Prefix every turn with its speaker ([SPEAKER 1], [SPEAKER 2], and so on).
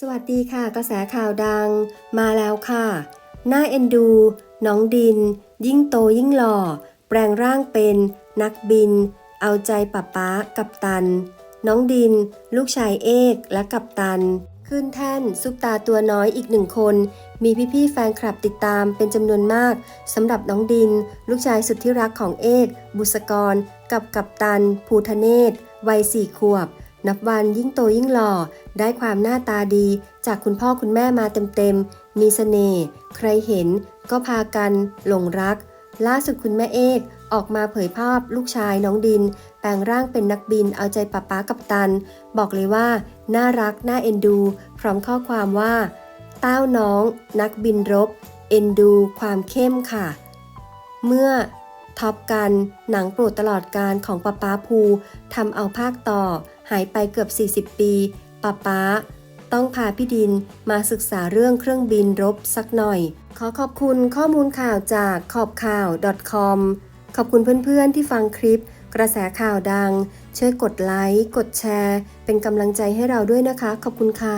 [SPEAKER 1] สวัสดีค่ะ กระแสข่าวดังมาแล้วค่ะหน่าเอ็นดู น้องดิน ยิ่งโตยิ่งหล่อ แปลงร่างเป็นนักบิน เอาใจป้าป๊ากับตัน น้องดิน ลูกชายเอกและกับตัน ขึ้นแท่นซุปตาตัวน้อยอีกหนึ่งคน มีพี่ๆแฟนคลับติดตามเป็นจำนวนมากสำหรับน้องดิน ลูกชายสุดที่รักของเอก บุษกร กับกับตัน ภูทะเนศวัยสี่ขวบ นับวันยิ่งโตยิ่งหล่อ ได้ความหน้าตาดี จากคุณพ่อคุณแม่มาเต็มๆ มีเสน่ห์ ใครเห็นก็พากันหลงรัก ล่าสุดคุณแม่เอกออกมาเผยภาพลูกชายน้องดิน แปลงร่างเป็นนักบินเอาใจป้าป๊ากับตัน บอกเลยว่า น่ารัก น่าเอ็นดู พร้อมข้อความว่า เต้าน้อง นักบินรบ เอ็นดู ความเข้มค่ะ เมื่อท็อปกัน หนังโปรดตลอดการของป้าป๊าภูทำเอาภาคต่อ หายไปเกือบ 40 ปีป้าป๊าต้องพาพี่ดินมาศึกษาเรื่องเครื่องบินรบสักหน่อย ขอขอบคุณข้อมูลข่าวจากขอบข่าว .com ขอบคุณเพื่อนๆที่ฟังคลิป กระแสข่าวดัง ช่วยกดไลค์ กดแชร์ เป็นกำลังใจให้เราด้วยนะคะ ขอบคุณค่ะ